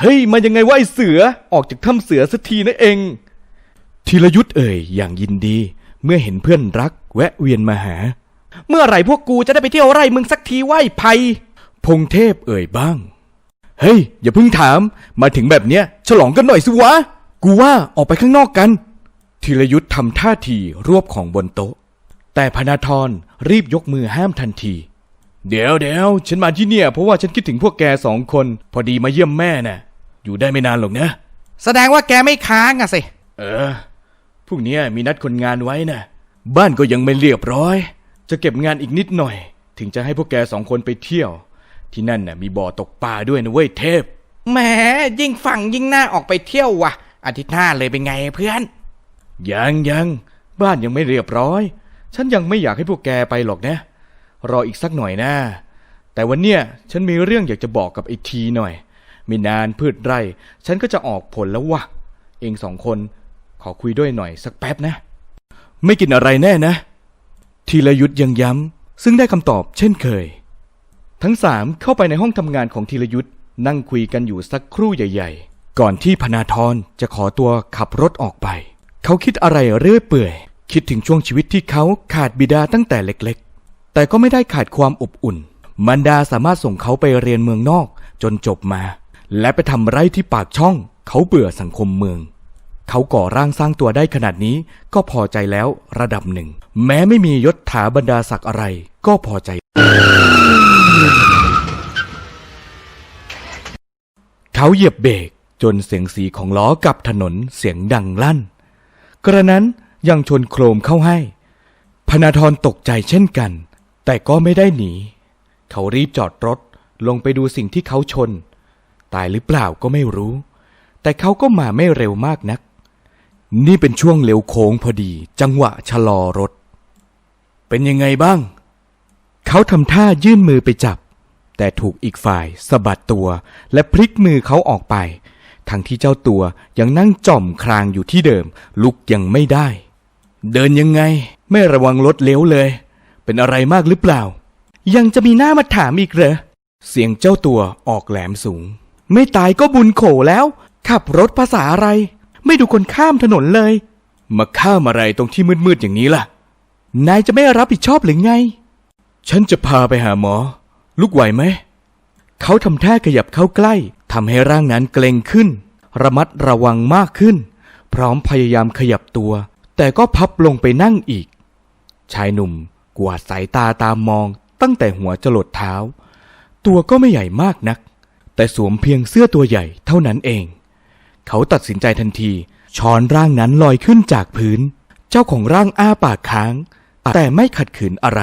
เฮ้ยมายังไงวะไอเสือออกจากถ้ำเสือสักทีนะเองธีรยุทธ์เอ่ยอย่างยินดี เมื่อเห็นเพื่อนรักแวะเวียนมาหา เมื่อไหร่พวกกูจะได้ไปเที่ยวไร่มึงสักทีไหวไผ่พงเทพเอ่ยบ้าง เฮ้ย อย่าเพิ่งถาม มาถึงแบบเนี้ย ฉลองกันหน่อยสิวะ กูว่าออกไปข้างนอกกันธีรยุทธ์ทำท่าทีรวบของบนโต๊ะ แต่พนาธรรีบยกมือห้ามทันที เดี๋ยวเดี๋ยวฉันมาที่เนี่ย เพราะว่าฉันคิดถึงพวกแกสองคน พอดีมาเยี่ยมแม่น่ะ อยู่ได้ไม่นานหรอกนะ แสดงว่าแกไม่ค้างอะสิ เออพรุ่งนี้มีนัดคนงานไว้นะบ้านก็ยังไม่เรียบร้อย จะเก็บงานอีกนิดหน่อย ถึงจะให้พวกแกสองคนไปเที่ยว ที่นั่นน่ะมีบ่อตกปลาด้วยนะเว้ยเทพแหมยิ่งฟังยิ่งน่าออกไปเที่ยวว่ะ อาทิตย์หน้าเลยเป็นไงเพื่อน ยังยังบ้านยังไม่เรียบร้อย ฉันยังไม่อยากให้พวกแกไปหรอกนะ รออีกสักหน่อยนะแต่วันเนี้ยฉันมีเรื่องอยากจะบอกกับไอทีหน่อย ไม่นานพืชไร่ ฉันก็จะออกผลแล้ววะเองสองคนขอคุยด้วยหน่อยสักแป๊บนะ ไม่กินอะไรแน่นะ ทีละยุทธยังย้ำ ซึ่งได้คำตอบเช่นเคย ทั้งสามเข้าไปในห้องทำงานของธีรยุทธนั่งคุยกันอยู่สักครู่ใหญ่ ๆ ก่อนที่พนาธรจะขอตัวขับรถออกไป เขาคิดอะไรเรื่อยเปื่อย คิดถึงช่วงชีวิตที่เขาขาดบิดาตั้งแต่เล็ก แต่ก็ไม่ได้ขาดความอบอุ่น มันดาสามารถส่งเขาไปเรียนเมืองนอกจนจบมา และไปทำไร่ที่ปากช่อง เขาเบื่อสังคมเมือง เขาก่อร่างสร้างตัวได้ขนาดนี้ก็พอใจแล้วระดับหนึ่ง แม้ไม่มียศถาบรรดาศักดิ์อะไรก็พอใจ เขาเหยียบเบรกจนเสียงสีของล้อกับถนนเสียงดังลั่น กระนั้นยังชนโครมเข้าให้ พนาธรตกใจเช่นกัน แต่ก็ไม่ได้หนี เขารีบจอดรถลงไปดูสิ่งที่เขาชน ตายหรือเปล่าก็ไม่รู้ แต่เขาก็มาไม่เร็วมากนัก นี่เป็นช่วงเลี้ยวโค้งพอดี จังหวะชะลอรถ เป็นยังไงบ้าง เขาทำท่ายื่นมือไปจับ แต่ถูกอีกฝ่ายสะบัดตัว และพลิกมือเขาออกไป ทั้งที่เจ้าตัวยังนั่งจ่อมคลางอยู่ที่เดิม ลุกยังไม่ได้ เดินยังไง ไม่ระวังรถเลี้ยวเลย เป็นอะไรมากหรือเปล่า ยังจะมีหน้ามาถามอีกเหรอ เสียงเจ้าตัวออกแหลมสูง ไม่ตายก็บุญโขแล้ว ขับรถภาษาอะไร ไม่ดูคนข้ามถนนเลย มาข้ามอะไรตรงที่มืดๆอย่างนี้ล่ะ นายจะไม่รับผิดชอบหรือไง ฉันจะพาไปหาหมอ ลูกไหวไหม เขาทำท่าขยับเข้าใกล้ทำให้ร่างนั้นเกรงขึ้น ระมัดระวังมากขึ้น พร้อมพยายามขยับตัว แต่ก็พับลงไปนั่งอีก ชายหนุ่ม กวาดสายตาตามมองตั้งแต่หัวจรดเท้า ตัวก็ไม่ใหญ่มากนัก แต่สวมเพียงเสื้อตัวใหญ่เท่านั้นเอง เขาตัดสินใจทันทีช้อนร่างนั้นลอยขึ้นจากพื้น เจ้าของร่างอ้าปากค้าง แต่ไม่ขัดขืนอะไร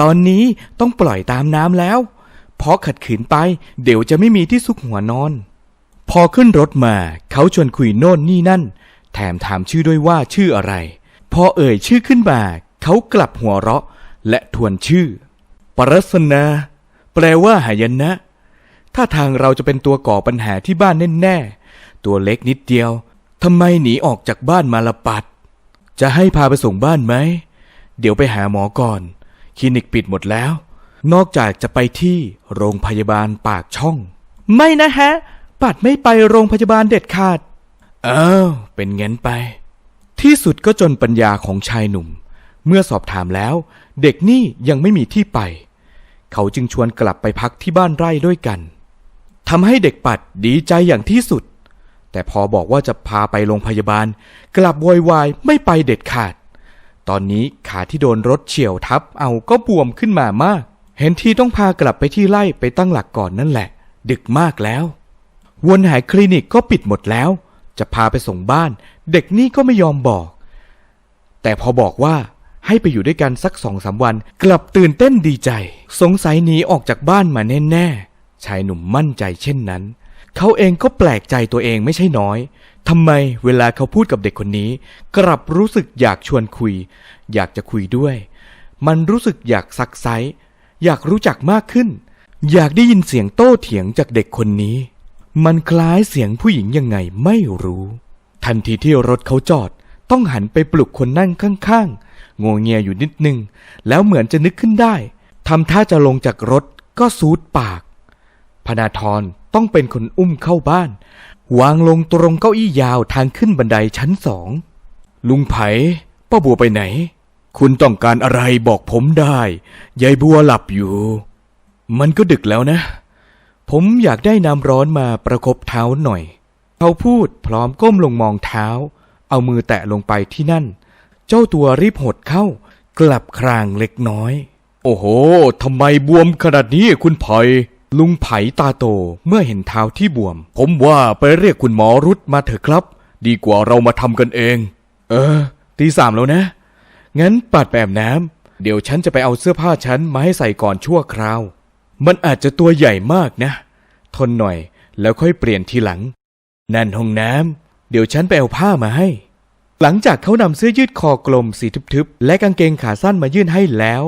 ตอนนี้ต้องปล่อยตามน้ำแล้ว เพราะขัดขืนไปเดี๋ยวจะไม่มีที่ซุกหัวนอน พอขึ้นรถมาเขาชวนคุยโน่นนี่นั่น แถมถามชื่อด้วยว่าชื่ออะไร พอเอ่ยชื่อขึ้นมา เขากลับหัวเราะและทวนชื่อ ปรัสนา แปลว่าหายนะ ถ้าทางเราจะเป็นตัวก่อปัญหาที่บ้านแน่ๆ ตัวเล็กนิดเดียว ทำไมหนีออกจากบ้านมาละปัด จะให้พาไปส่งบ้านไหม เดี๋ยวไปหาหมอก่อน คลินิกปิดหมดแล้ว นอกจากจะไปที่โรงพยาบาลปากช่อง ไม่นะฮะ ปัดไม่ไปโรงพยาบาลเด็ดขาด อ้าว เป็นงั้นไป ที่สุดก็จนปัญญาของชายหนุ่ม เมื่อสอบถามแล้ว เด็กนี่ยังไม่มีที่ไป เขาจึงชวนกลับไปพักที่บ้านไร่ด้วยกันทำให้เด็กปัดดีใจอย่างที่สุด แต่พอบอกว่าจะพาไปโรงพยาบาล กลับโวยวายไม่ไปเด็ดขาด ตอนนี้ขาที่โดนรถเฉี่ยวทับเอาก็บวมขึ้นมามาก เห็นทีต้องพากลับไปที่ไร่ไปตั้งหลักก่อนนั่นแหละ ดึกมากแล้ว วนหายคลินิกก็ปิดหมดแล้ว จะพาไปส่งบ้าน เด็กนี่ก็ไม่ยอมบอก แต่พอบอกว่า ให้ไปอยู่ด้วยกันสักสองสามวัน กลับตื่นเต้นดีใจ สงสัยหนีออกจากบ้านมาแน่ๆ ชายหนุ่มมั่นใจเช่นนั้น เขาเองก็แปลกใจตัวเองไม่ใช่น้อยทำไมเวลาเขาพูดกับเด็กคนนี้ กลับรู้สึกอยากชวนคุย อยากจะคุยด้วย มันรู้สึกอยากซักไซอยากรู้จักมากขึ้น อยากได้ยินเสียงโต้เถียงจากเด็กคนนี้ มันคล้ายเสียงผู้หญิงยังไงไม่รู้ ทันทีที่รถเขาจอด ต้องหันไปปลุกคนนั่งข้าง งวงเงียอยู่นิดนึง แล้วเหมือนจะนึกขึ้นได้ทำท่าจะลงจากรถก็ซูดปาก พนาธรต้องเป็นคนอุ้มเข้าบ้าน วางลงตรงเก้าอี้ยาวทางขึ้นบันไดชั้นสอง ลุงไผ่ป้าบัวไปไหน คุณต้องการอะไรบอกผมได้ ยายบัวหลับอยู่ มันก็ดึกแล้วนะ ผมอยากได้น้ำร้อนมาประคบเท้าหน่อย เขาพูดพร้อมก้มลงมองเท้า เอามือแตะลงไปที่นั่น เจ้าตัวรีบหดเข้า กลับครางเล็กน้อย โอ้โหทำไมบวมขนาดนี้คุณไผ่ลุงไผ่ตาโตเมื่อเห็นเท้าที่บวม ผมว่าไปเรียกคุณหมอรุดมาเถอะครับ ดีกว่าเรามาทำกันเอง เออ ตีสามแล้วนะ งั้นปัดแบบน้ำเดี๋ยวฉันจะไปเอาเสื้อผ้าฉันมาให้ใส่ก่อนชั่วคราว มันอาจจะตัวใหญ่มากนะ ทนหน่อยแล้วค่อยเปลี่ยนทีหลัง นั่นห้องน้ำเดี๋ยวฉันไปเอาผ้ามาให้ หลังจากเขานำเสื้อยืดคอกลมสีทึบๆ และกางเกงขาสั้นมายื่นให้แล้ว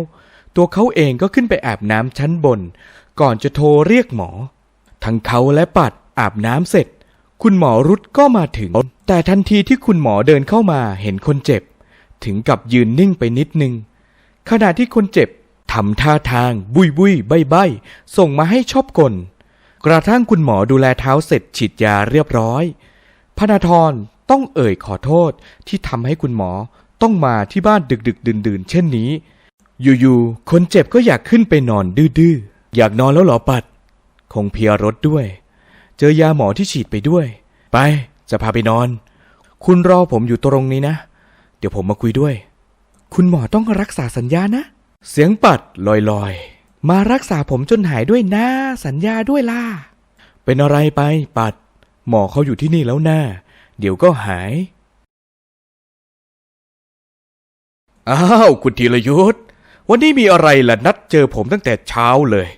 ตัวเขาเองก็ขึ้นไปอาบน้ำชั้นบน ก่อนจะโทรเรียกหมอ ทั้งเขาและปัดอาบน้ำเสร็จ คุณหมอรุดก็มาถึง แต่ทันทีที่คุณหมอเดินเข้ามาเห็นคนเจ็บ ถึงกับยืนนิ่งไปนิดนึง ขณะที่คนเจ็บทำท่าทางบุยบุยใบใบส่งมาให้ชอบกล กระทั่งคุณหมอดูแลเท้าเสร็จฉีดยาเรียบร้อยพนาธร ต้องเอ่ยขอโทษที่ทำให้คุณหมอต้องมาที่บ้านดึกดึกดื่นดื่นเช่นนี้ อยู่ๆ คนเจ็บก็อยากขึ้นไปนอนดื้อๆ อยากนอนแล้วหรอปัด คงเพียรถด้วย เจอยาหมอที่ฉีดไปด้วย ไป จะพาไปนอน คุณรอผมอยู่ตรงนี้นะ เดี๋ยวผมมาคุยด้วย คุณหมอต้องรักษาสัญญานะ เสียงปัดลอยๆ มารักษาผมจนหายด้วยนะสัญญาด้วยล่ะ เป็นอะไรไปปัด หมอเขาอยู่ที่นี่แล้วนะ เดี๋ยวก็หาย อ้าว คุณธีรยุทธวันนี้มีอะไรล่ะนัดเจอผมตั้งแต่เช้าเลย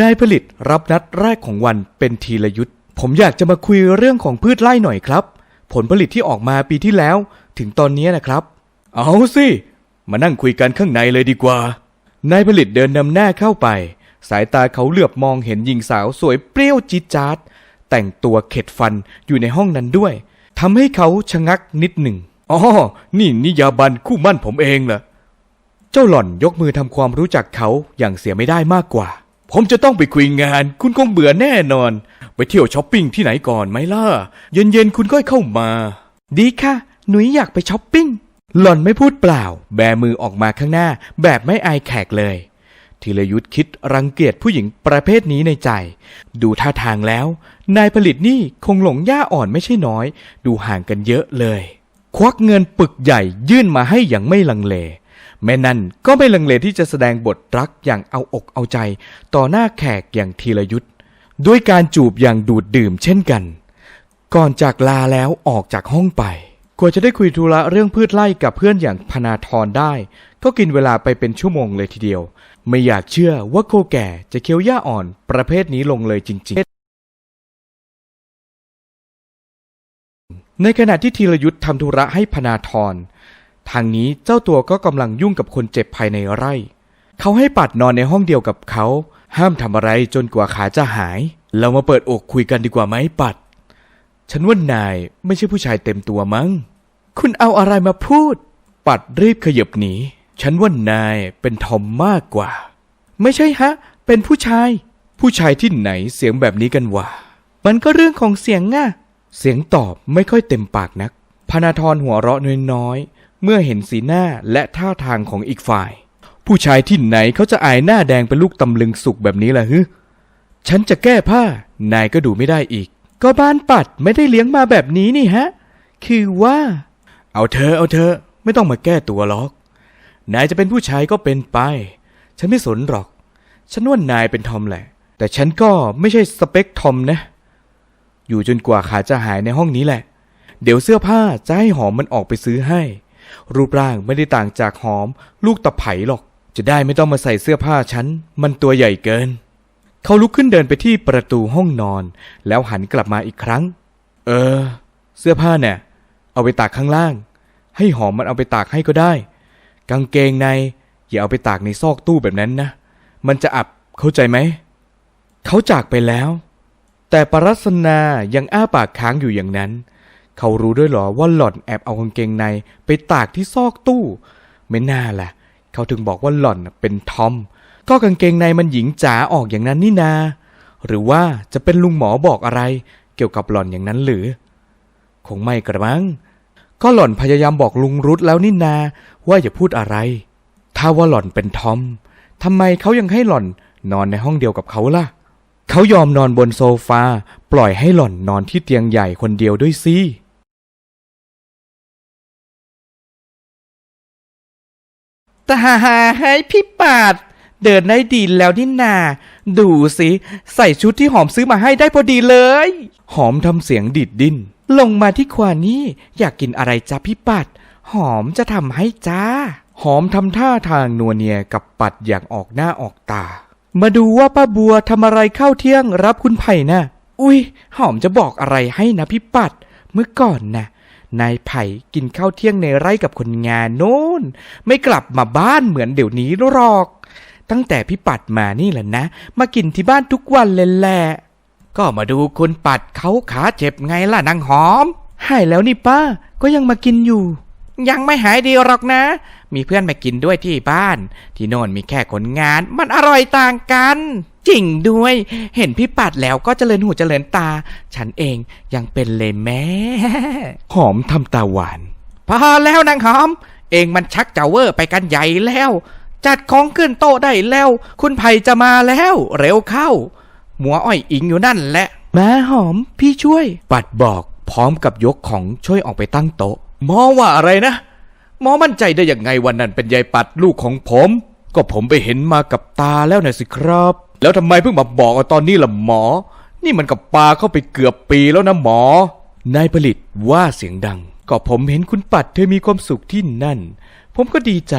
นายผลิตรับนัดแรกของวันเป็นธีรยุทธผมอยากจะมาคุยเรื่องของพืชไร่หน่อยครับ ผลผลิตที่ออกมาปีที่แล้ว ถึงตอนนี้นะครับ เอาสิ มานั่งคุยกันข้างในเลยดีกว่า นายผลิตเดินนำหน้าเข้าไป สายตาเขาเหลือบมองเห็นหญิงสาวสวยเปรี้ยวจี๊ดจ๊าดแต่งตัวเข็ดฟันอยู่ในห้องนั้นด้วย ทำให้เขาชะงักนิดหนึ่งอ๋อ นี่นิยาบันคู่มั่นผมเองเหรอ เจ้าหล่อนยกมือทำความรู้จักเขาอย่างเสียไม่ได้มากกว่า ผมจะต้องไปคุยงาน คุณคงเบื่อแน่นอน ไปเที่ยวช้อปปิ้งที่ไหนก่อนไหมล่ะ เย็นๆคุณก็เข้ามา ดีค่ะ หนุยอยากไปช้อปปิ้ง หล่อนไม่พูดเปล่า แบมือออกมาข้างหน้า แบบไม่อายแขกเลย ธีรยุทธคิดรังเกียจผู้หญิงประเภทนี้ในใจ ดูท่าทางแล้ว นายผลิตนี่คงหลงย่าอ่อนไม่ใช่น้อย ดูห่างกันเยอะเลย ควักเงินปึกใหญ่ยื่นมาให้อย่างไม่ลังเล แม่นั่นก็ไม่ลังเลที่จะแสดงบทรักอย่างเอาอกเอาใจ ต่อหน้าแขกอย่างธีรยุทธ์ด้วยการจูบอย่างดูดดื่มเช่นกัน ก่อนจากลาแล้วออกจากห้องไปกว่าจะได้คุยธุระเรื่องพืชไร่กับเพื่อนอย่างพนาธรได้ ก็กินเวลาไปเป็นชั่วโมงเลยทีเดียว ไม่อยากเชื่อว่าโคแก่จะเคี้ยวหญ้าอ่อนประเภทนี้ลงเลยจริง ๆ ในขณะที่ธีรยุทธ์ทำธุระให้พนาธรทางนี้เจ้าตัวก็กำลังยุ่งกับคนเจ็บภายในไร่ เขาให้ปัดนอนในห้องเดียวกับเขา ห้ามทำอะไรจนกว่าขาจะหาย เรามาเปิดอกคุยกันดีกว่าไหมปัด ฉันว่านายไม่ใช่ผู้ชายเต็มตัวมั้ง คุณเอาอะไรมาพูด ปัดรีบขยับหนี ฉันว่านายเป็นทอมมากกว่า ไม่ใช่ฮะ เป็นผู้ชาย ผู้ชายที่ไหนเสียงแบบนี้กันวะ มันก็เรื่องของเสียงง่ะเสียงตอบไม่ค่อยเต็มปากนัก พนาธรหัวเราะน้อยๆ เมื่อเห็นสีหน้าและท่าทางของอีกฝ่าย ผู้ชายที่ไหนเขาจะอายหน้าแดงเป็นลูกตำลึงสุกแบบนี้ล่ะฮึฉันจะแก้ผ้า นายก็ดูไม่ได้อีก ก็บ้านปัดไม่ได้เลี้ยงมาแบบนี้นี่ฮะ คือว่า เอาเธอเอาเธอไม่ต้องมาแก้ตัวหรอก นายจะเป็นผู้ชายก็เป็นไป ฉันไม่สนหรอก ฉันว่านายเป็นทอมแหละ แต่ฉันก็ไม่ใช่สเปคทอมนะ อยู่จนกว่าขาจะหายในห้องนี้แหละ เดี๋ยวเสื้อผ้าจะให้หอมมันออกไปซื้อให้ รูปร่างไม่ได้ต่างจากหอม ลูกตะไผ่หรอก จะได้ไม่ต้องมาใส่เสื้อผ้าฉัน มันตัวใหญ่เกิน เขาลุกขึ้นเดินไปที่ประตูห้องนอน แล้วหันกลับมาอีกครั้ง เออ เสื้อผ้าเนี่ย เอาไปตากข้างล่าง ให้หอมมันเอาไปตากให้ก็ได้ กางเกงใน อย่าเอาไปตากในซอกตู้แบบนั้นนะ มันจะอับเข้าใจไหม เขาจากไปแล้ว แต่ปรัสนายังอ้าปากค้างอยู่อย่างนั้น เขารู้ด้วยเหรอว่าหล่อนแอบเอากางเกงในไปตากที่ซอกตู้ ไม่น่าล่ะ เขาถึงบอกว่าหล่อนเป็นทอม ก็กางเกงในมันหญิงจ๋าออกอย่างนั้นนี่นา หรือว่าจะเป็นลุงหมอบอกอะไร เกี่ยวกับหล่อนอย่างนั้นหรือ คงไม่กระมังก็หล่อนพยายามบอกลุงรุดแล้วนี่นาว่าอย่าพูดอะไร ถ้าว่าหล่อนเป็นทอมทำไมเขายังให้หล่อนนอนในห้องเดียวกับเขาล่ะ เขายอมนอนบนโซฟา ปล่อยให้หล่อนนอนที่เตียงใหญ่คนเดียวด้วยสิตาให้พี่ปาด เดินได้ดีแล้วนี่นา ดูสิ ใส่ชุดที่หอมซื้อมาให้ได้พอดีเลย หอมทำเสียงดิดดิ้นลงมาที่ขวานี่อยากกินอะไรจ้าพี่ปัด หอมจะทำให้จ้า หอมทำท่าทางนัวเนียกับปัดอย่างออกหน้าออกตา มาดูว่าป้าบัวทำอะไรเข้าเที่ยงรับคุณไผ่นะอุ้ยหอมจะบอกอะไรให้นะพี่ปัด เมื่อก่อนน่ะนายไผ่กินข้าวเที่ยงในไร่กับคนงานโน้น ไม่กลับมาบ้านเหมือนเดี๋ยวนี้หรอก ตั้งแต่พี่ปัดมานี่แหละนะ มากินที่บ้านทุกวันเลยแหละก็มาดูคุณปัดเขาขาเจ็บไงล่ะนางหอมหายแล้วนี่ป้าก็ยังมากินอยู่ ยังไม่หายดีหรอกนะ มีเพื่อนมากินด้วยที่บ้าน ที่โน่นมีแค่คนงาน มันอร่อยต่างกัน จริงด้วย เห็นพี่ปัดแล้วก็เจริญหูเจริญตา ฉันเองยังเป็นเลยแม่หอมทำตาหวาน พอแล้วนางหอม เองมันชักจะเวอร์ไปกันใหญ่แล้ว จัดของขึ้นโต๊ะได้แล้ว คุณไผ่จะมาแล้ว เร็วเข้า หมัวอ้อยอิงอยู่นั่นแหละแม่หอมพี่ช่วย ปัดบอกพร้อมกับยกของช่วยออกไปตั้งโต๊ะ หมอว่าอะไรนะ หมอมั่นใจได้ยังไงวันนั้นเป็นยายปัดลูกของผม ก็ผมไปเห็นมากับตาแล้วนะสิครับ แล้วทำไมเพิ่งมาบอกตอนนี้ล่ะหมอ นี่มันกับปลาเข้าไปเกือบปีแล้วนะหมอนายผลิตว่าเสียงดัง ก็ผมเห็นคุณปัดเธอมีความสุขที่นั่น ผมก็ดีใจ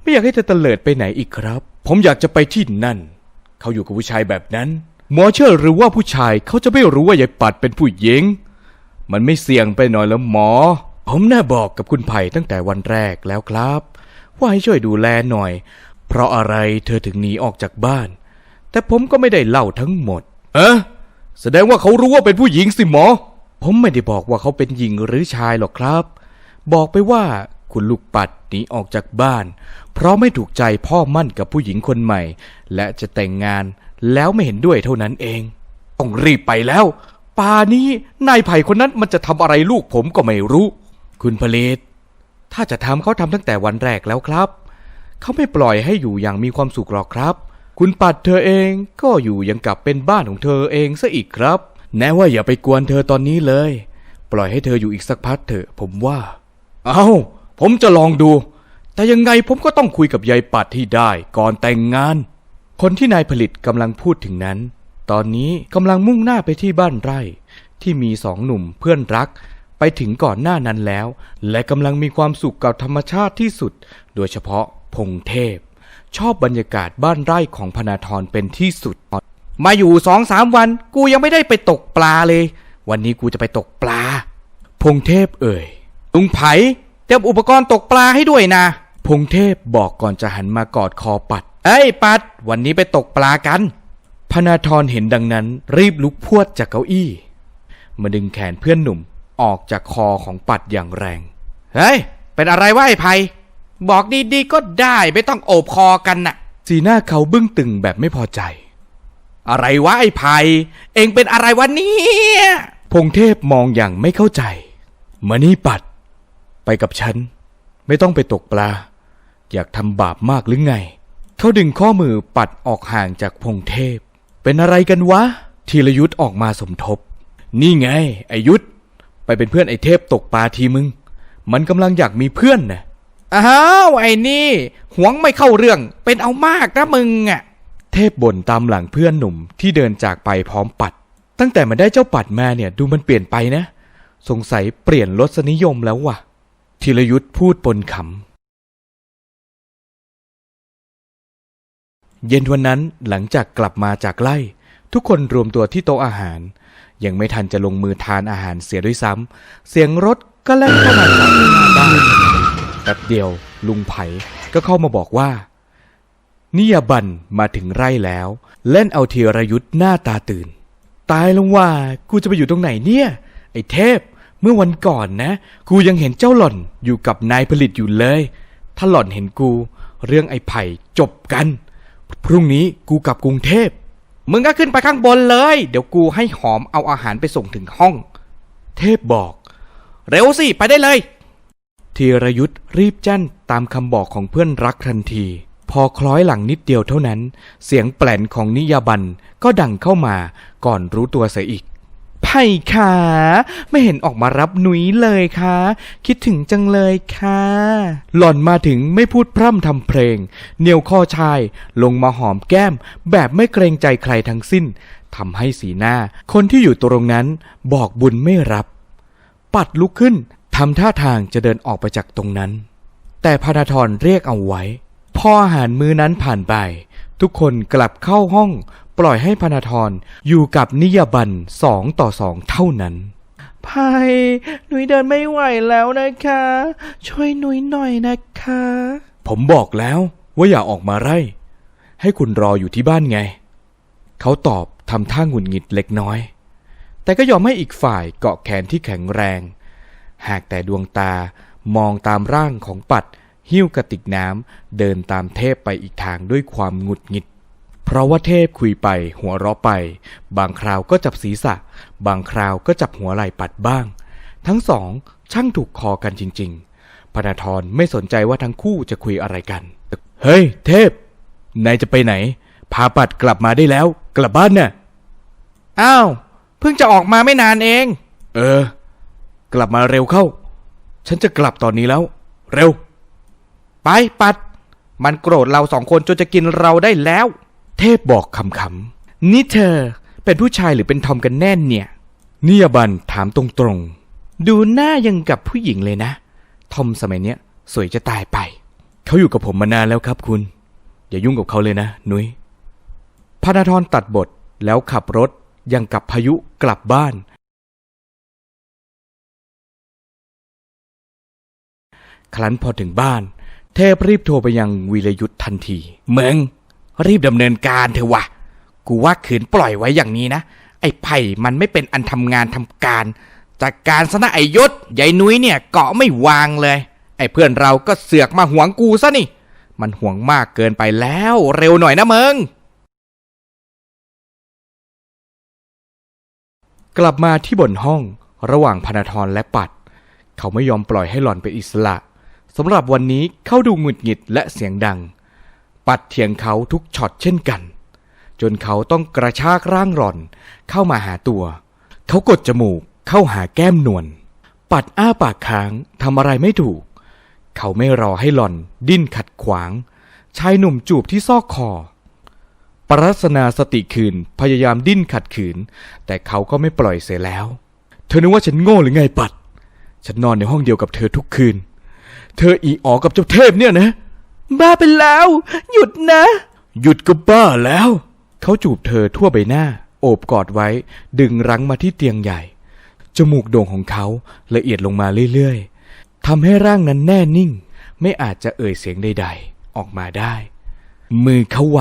ไม่อยากให้เธอเตลิดไปไหนอีกครับ ผมอยากจะไปที่นั่น เขาอยู่กับผู้ชายแบบนั้น หมอเชื่อหรือว่าผู้ชายเขาจะไม่รู้ว่ายายปัดเป็นผู้หญิง มันไม่เสี่ยงไปหน่อยแล้วหมอ ผมน่าบอกกับคุณไผ่ตั้งแต่วันแรกแล้วครับ ว่าให้ช่วยดูแลหน่อย เพราะอะไรเธอถึงหนีออกจากบ้าน แต่ผมก็ไม่ได้เล่าทั้งหมด เอะแสดงว่าเขารู้ว่าเป็นผู้หญิงสิหมอ ผมไม่ได้บอกว่าเขาเป็นหญิงหรือชายหรอกครับ บอกไปว่าคุณลูกปัดหนีออกจากบ้าน เพราะไม่ถูกใจพ่อมั่นกับผู้หญิงคนใหม่ และจะแต่งงานแล้วไม่เห็นด้วยเท่านั้นเองต้องรีบไปแล้วป่านี้นายไผ่คนนั้นมันจะทำอะไรลูกผมก็ไม่รู้ คุณผลิต ถ้าจะทำเขาทำตั้งแต่วันแรกแล้วครับ เขาไม่ปล่อยให้อยู่อย่างมีความสุขหรอกครับ คุณปัดเธอเองก็อยู่ยังกับเป็นบ้านของเธอเองซะอีกครับ แน่ว่าอย่าไปกวนเธอตอนนี้เลย ปล่อยให้เธออยู่อีกสักพักเถอะ ผมว่า เอาผมจะลองดู แต่ยังไงผมก็ต้องคุยกับยายปัดที่ได้ก่อนแต่งงาน คนที่นายผลิตกำลังพูดถึงนั้น ตอนนี้กำลังมุ่งหน้าไปที่บ้านไร่ที่มีสองหนุ่มเพื่อนรัก ไปถึงก่อนหน้านั้นแล้ว และกำลังมีความสุขกับธรรมชาติที่สุด โดยเฉพาะพงเทพ ชอบบรรยากาศบ้านไร่ของพนาธรเป็นที่สุด มาอยู่สองสามวัน กูยังไม่ได้ไปตกปลาเลย วันนี้กูจะไปตกปลา พงเทพเอ่ยลุงไผ่เตรียมอุปกรณ์ตกปลาให้ด้วยนะ พงเทพบอกก่อนจะหันมากอดคอปัด เอ้ยปัด วันนี้ไปตกปลากัน พนาธรเห็นดังนั้น รีบลุกพวดจากเก้าอี้ มาดึงแขนเพื่อนหนุ่ม ออกจากคอของปัดอย่างแรง เฮ้ย เป็นอะไรวะไอ้ไผ่บอกดีๆก็ได้ไม่ต้องโอบคอกันน่ะ สีหน้าเขาบึ้งตึงแบบไม่พอใจ อะไรวะไอ้ไผ่เองเป็นอะไรวะเนี่ยพงเทพมองอย่างไม่เข้าใจ มานี่ปัด ไปกับฉัน ไม่ต้องไปตกปลา อยากทำบาปมากหรือไง เขาดึงข้อมือปัดออกห่างจากพงเทพ เป็นอะไรกันวะธีรยุทธ์ออกมาสมทบ นี่ไงไอยุทธ ไปเป็นเพื่อนไอเทพตกปลาทีมึง มันกำลังอยากมีเพื่อนนะอ้าวไอ้นี่หวงไม่เข้าเรื่องเป็นเอามากนะมึงอะ เทพบ่นตามหลังเพื่อนหนุ่มที่เดินจากไปพร้อมปัด ตั้งแต่มันได้เจ้าปัดมาเนี่ยดูมันเปลี่ยนไปนะ สงสัยเปลี่ยนรสนิยมแล้วว่ะธีรยุทธ์พูดปนขำ เย็นวันนั้นหลังจากกลับมาจากไล่ ทุกคนรวมตัวที่โต๊ะอาหาร ยังไม่ทันจะลงมือทานอาหารเสียด้วยซ้ำ เสียงรถก็แล่นเข้ามาจากหน้าบ้านแป๊บเดียวลุงไผ่ก็เข้ามาบอกว่า นิยบันมาถึงไร่แล้ว เล่นเอาธียรยุทธ์หน้าตาตื่น ตายลงว่ากูจะไปอยู่ตรงไหนเนี่ย ไอ้เทพ เมื่อวันก่อนนะ กูยังเห็นเจ้าหล่อนอยู่กับนายผลิตอยู่เลย ถ้าหล่อนเห็นกู เรื่องไอ้ไผ่จบกัน พรุ่งนี้กูกลับกรุงเทพ มึงก็ขึ้นไปข้างบนเลย เดี๋ยวกูให้หอมเอาอาหารไปส่งถึงห้อง เทพบอก เร็วสิ ไปได้เลยธีรยุทธ์รีบแจ้นตามคำบอกของเพื่อนรักทันที พอคล้อยหลังนิดเดียวเท่านั้น เสียงแปลนของนิยาบันก็ดังเข้ามาก่อนรู้ตัวเสียอีก ไผ่ขาไม่เห็นออกมารับหนุยเลยค่ะ คิดถึงจังเลยค่ะ หล่อนมาถึงไม่พูดพร่ำทำเพลงเหนียวข้อชายลงมาหอมแก้ม แบบไม่เกรงใจใครทั้งสิ้นทำให้สีหน้า คนที่อยู่ตรงนั้นบอกบุญไม่รับ ปัดลุกขึ้นทำท่าทางจะเดินออกไปจากตรงนั้น แต่พนาธรเรียกเอาไว้ พออาหารมื้อนั้นผ่านไป ทุกคนกลับเข้าห้อง ปล่อยให้พานาธรอยู่กับนิยบันสองต่อสองเท่านั้นไผ่หนุยเดินไม่ไหวแล้วนะคะ ช่วยหนุยหน่อยนะคะ ผมบอกแล้วว่าอย่าออกมาไร่ ให้คุณรออยู่ที่บ้านไง เขาตอบทำท่าหงุดหงิดเล็กน้อย แต่ก็ยอมให้อีกฝ่ายเกาะแขนที่แข็งแรง หากแต่ดวงตามองตามร่างของปัด หิ้วกระติกน้ำเดินตามเทพไปอีกทางด้วยความหงุดหงิด เพราะว่าเทพคุยไปหัวเราะไป บางคราวก็จับศีรษะ บางคราวก็จับหัวไหล่ปัดบ้าง ทั้งสองช่างถูกคอกันจริง ๆ พนาธรไม่สนใจว่าทั้งคู่จะคุยอะไรกัน เฮ้ย เทพ นายจะไปไหน พาปัดกลับมาได้แล้ว กลับบ้านน่ะ อ้าว เพิ่งจะออกมาไม่นานเอง เออ กลับมาเร็วเข้า ฉันจะกลับตอนนี้แล้ว เร็ว ไปปัด มันโกรธเราสองคนจนจะกินเราได้แล้ว เทพบอกคำๆนี่เธอเป็นผู้ชายหรือเป็นทอมกันแน่นเนี่ยนิยบันถามตรงๆ ดูหน้ายังกับผู้หญิงเลยนะ ทอมสมัยเนี้ยสวยจะตายไป เขาอยู่กับผมมานานแล้วครับคุณ อย่ายุ่งกับเขาเลยนะนุย้ยพานาธรตัดบทแล้วขับรถยังกับพายุกลับบ้าน ครั้นพอถึงบ้าน เทพรีบโทรไปยังวีรยุทธ์ทันที เมือง รีบดำเนินการเถอะวะ กูว่าขืนปล่อยไว้อย่างนี้นะ ไอ้ไผ่มันไม่เป็นอันทำงานทำการ จากการสนะไอ้ยศยายนุ้ยเนี่ยเกาะไม่วางเลย ไอ้เพื่อนเราก็เสือกมาหวงกูซะนี่ มันหวงมากเกินไปแล้ว เร็วหน่อยนะเมืองกลับมาที่บนห้องระหว่างพนาธรและปัด เขาไม่ยอมปล่อยให้หล่อนไปนอิสระสำหรับวันนี้เขาดูหงุดหงิดและเสียงดัง ปัดเถียงเขาทุกช็อตเช่นกัน จนเขาต้องกระชากร่างหล่อนเข้ามาหาตัว เขากดจมูกเข้าหาแก้มนวลปัดอ้าปากค้างทำอะไรไม่ถูก เขาไม่รอให้หล่อนดิ้นขัดขวาง ชายหนุ่มจูบที่ซอกคอ ปรัสนาสติคืนพยายามดิ้นขัดขืน แต่เขาก็ไม่ปล่อยเสียแล้ว เธอนึกว่าฉันโง่หรือไงปัด ฉันนอนในห้องเดียวกับเธอทุกคืน เธออีอ๋อกับเจ้าเทพเนี่ยนะ บ้าไปแล้ว หยุดนะ หยุดก็บ้าแล้ว เขาจูบเธอทั่วใบหน้า โอบกอดไว้ ดึงรั้งมาที่เตียงใหญ่ จมูกโด่งของเขาละเอียดลงมาเรื่อยๆทำให้ร่างนั้นแน่นิ่ง ไม่อาจจะเอ่ยเสียงใด ๆ ออกมาได้ มือเขาไว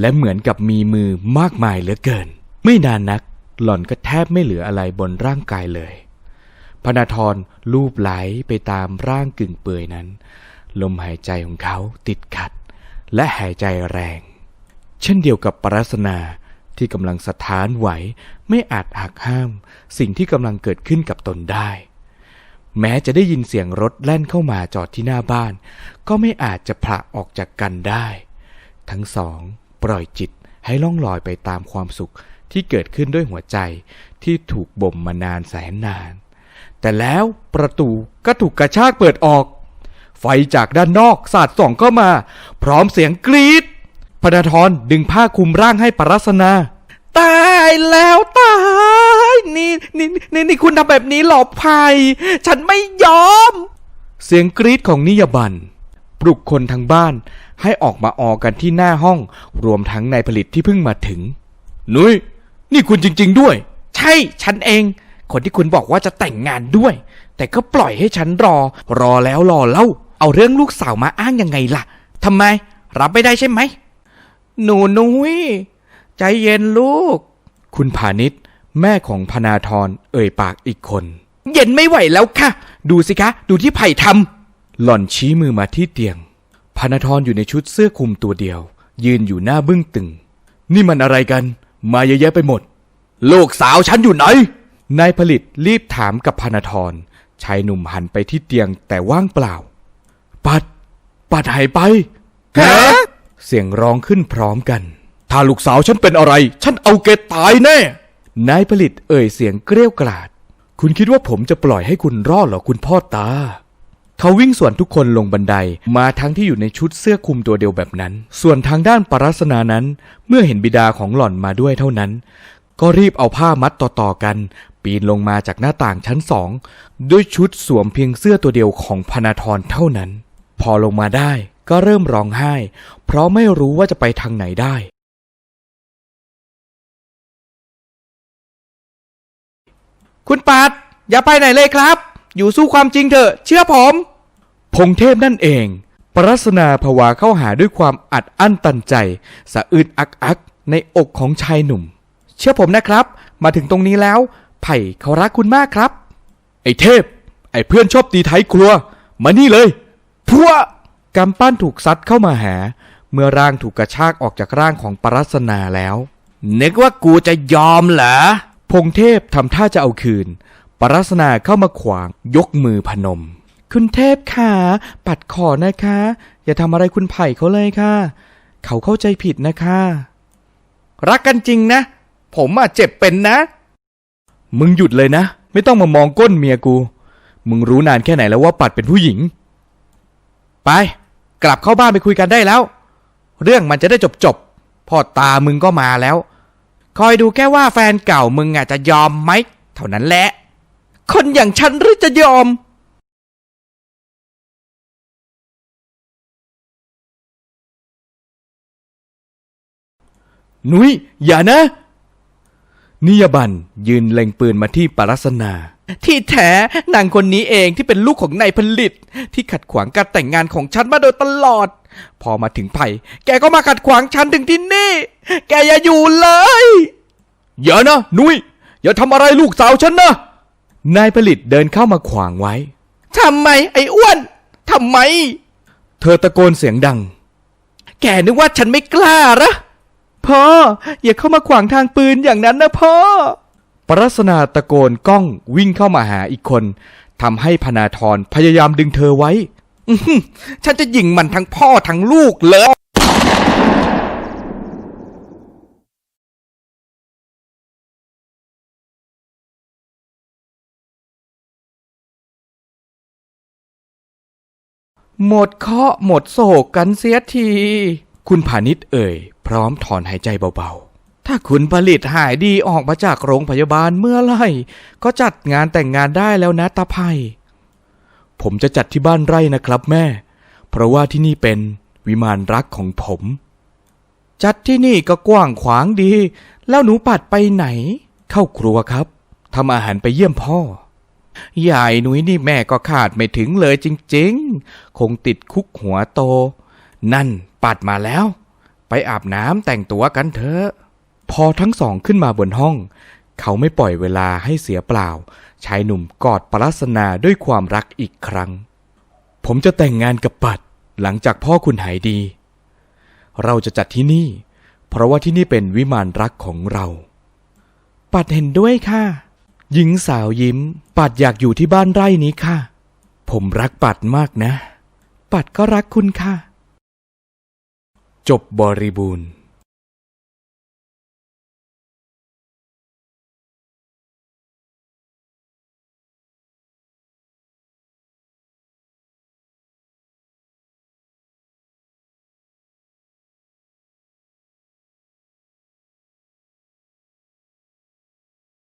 และเหมือนกับมีมือมากมายเหลือเกิน ไม่นานนัก หล่อนก็แทบไม่เหลืออะไรบนร่างกายเลยพนาธรลูบไหลไปตามร่างกึ่งเปื่อยนั้น ลมหายใจของเขาติดขัด และหายใจแรง เช่นเดียวกับปรัสนาที่กำลังสะท้านไหวไม่อาจหักห้าม สิ่งที่กำลังเกิดขึ้นกับตนได้ แม้จะได้ยินเสียงรถแล่นเข้ามาจอดที่หน้าบ้าน ก็ไม่อาจจะผละออกจากกันได้ ทั้งสอง ปล่อยจิตให้ล่องลอยไปตามความสุขที่เกิดขึ้นด้วยหัวใจที่ถูกบ่มมานานแสนนาน แต่แล้วประตูก็ถูกกระชากเปิดออก ไฟจากด้านนอกสาดส่องเข้ามา พร้อมเสียงกรีดพนาธรดึงผ้าคลุมร่างให้ปรัสนา ตายแล้วตาย นี่นี่นี่นี่คุณทำแบบนี้หรอไผ่ฉันไม่ยอม เสียงกรีดของนิยบันปลุกคนทางบ้านให้ออกมาออกันที่หน้าห้อง รวมทั้งนายผลิตที่เพิ่งมาถึง นุ้ยนี่คุณจริง ๆ ด้วย ใช่ ฉันเอง คนที่คุณบอกว่าจะแต่งงานด้วย แต่ก็ปล่อยให้ฉันรอ รอแล้วรอเล่า เอาเรื่องลูกสาวมาอ้างยังไงล่ะทำไม รับไม่ได้ใช่ไหม หนูนุ้ย ใจเย็นลูก คุณพาณิชย์แม่ของพนาธรเอ่ยปากอีกคน เย็นไม่ไหวแล้วค่ะ ดูสิคะ ดูที่ไผ่ทหล่อนชี้มือมาที่เตียงพนาธรอยู่ในชุดเสื้อคลุมตัวเดียว ยืนอยู่หน้าบึ้งตึง นี่มันอะไรกัน มาเยอะแยะไปหมด ลูกสาวฉันอยู่ไหนนายผลิตรีบถามกับพานาธรชายหนุ่มหันไปที่เตียงแต่ว่างเปล่า ปัด ปัดหายไปฮะเสียงร้องขึ้นพร้อมกัน ถ้าลูกสาวฉันเป็นอะไร ฉันเอาแกตายแน่ นายผลิตเอ่ยเสียงเกรี้ยวกราด คุณคิดว่าผมจะปล่อยให้คุณรอดเหรอคุณพ่อตา เขาวิ่งสวนทุกคนลงบันไดมาทั้งที่อยู่ในชุดเสื้อคลุมตัวเดียวแบบนั้น ส่วนทางด้านปรัสนานั้น เมื่อเห็นบิดาของหล่อนมาด้วยเท่านั้น ก็รีบเอาผ้ามัดต่อๆกัน ปีนลงมาจากหน้าต่างชั้นสองด้วยชุดสวมเพียงเสื้อตัวเดียวของพนาธรเท่านั้น พอลงมาได้ก็เริ่มร้องไห้ เพราะไม่รู้ว่าจะไปทางไหนได้ คุณปัดอย่าไปไหนเลยครับ อยู่สู้ความจริงเถอะ เชื่อผม พงเทพนั่นเอง ปรัสนาภาวาเข้าหาด้วยความอัดอั้นตันใจ สะอึดอักอักในอกของชายหนุ่ม เชื่อผมนะครับ มาถึงตรงนี้แล้ว ไผ่เขารักคุณมากครับ ไอ้เทพ ไอ้เพื่อนชอบตีไทยครัว มานี่เลย พัวกำปั้นถูกซัดเข้ามาหา เมื่อร่างถูกกระชากออกจากร่างของปรัสนาแล้ว นึกว่ากูจะยอมเหรอ พงเทพทำท่าจะเอาคืน ปรัสนาเข้ามาขวางยกมือพนม คุณเทพขาปัดขอนะคะ อย่าทำอะไรคุณไผ่เขาเลยค่ะ เขาเข้าใจผิดนะคะ รักกันจริงนะ ผมอะเจ็บเป็นนะ มึงหยุดเลยนะ ไม่ต้องมามองก้นเมียกู มึงรู้นานแค่ไหนแล้วว่าปัดเป็นผู้หญิง ไป กลับเข้าบ้านไปคุยกันได้แล้ว เรื่องมันจะได้จบจบพ่อตามึงก็มาแล้ว คอยดูแค่ว่าแฟนเก่ามึงอาจจะยอมไหมเท่านั้นแหละ คนอย่างฉันหรือจะยอมนุ้ยอย่านะ นิยบันยืนเล็งปืนมาที่ปรัสนา ที่แท้นางคนนี้เองที่เป็นลูกของนายผลิต ที่ขัดขวางการแต่งงานของฉันมาโดยตลอด พอมาถึงไผ่แกก็มาขัดขวางฉันถึงที่นี่ แกอย่าอยู่เลยอย่านะนุ้ยอย่าทำอะไรลูกสาวฉันนะนายผลิตเดินเข้ามาขวางไว้ทำไมไอ้อ้วนทำไม เธอตะโกนเสียงดัง แกนึกว่าฉันไม่กล้าเหรอพ่ออย่าเข้ามาขวางทางปืนอย่างนั้นนะพ่อ ปรัสนาตะโกนก้องวิ่งเข้ามาหาอีกคนทำให้พนาธรพยายามดึงเธอไว้ฉันจะยิงมันทั้งพ่อทั้งลูกเลยหมดเคราะห์หมดโศกกันเสียที คุณพาณิชเอ่ย พร้อมถอนหายใจเบาๆ ถ้าคุณผลิตหายดีออกมาจากโรงพยาบาลเมื่อไหร่ ก็จัดงานแต่งงานได้แล้วนะตาไพผมจะจัดที่บ้านไร่นะครับแม่ เพราะว่าที่นี่เป็นวิมานรักของผม จัดที่นี่ก็กว้างขวางดี แล้วหนูปัดไปไหน เข้าครัวครับทำอาหารไปเยี่ยมพ่อยายหนุ้ยนี่แม่ก็คาดไม่ถึงเลยจริงๆ คงติดคุกหัวโต นั่นปัดมาแล้ว ไปอาบน้ำแต่งตัวกันเถอะ พอทั้งสองขึ้นมาบนห้อง เขาไม่ปล่อยเวลาให้เสียเปล่า ชายหนุ่มกอดปรัสนาด้วยความรักอีกครั้ง ผมจะแต่งงานกับปัด หลังจากพ่อคุณหายดี เราจะจัดที่นี่ เพราะว่าที่นี่เป็นวิมานรักของเรา ปัดเห็นด้วยค่ะ หญิงสาวยิ้ม ปัดอยากอยู่ที่บ้านไร่นี้ค่ะ ผมรักปัดมากนะ ปัดก็รักคุณค่ะ จบบริบูรณ์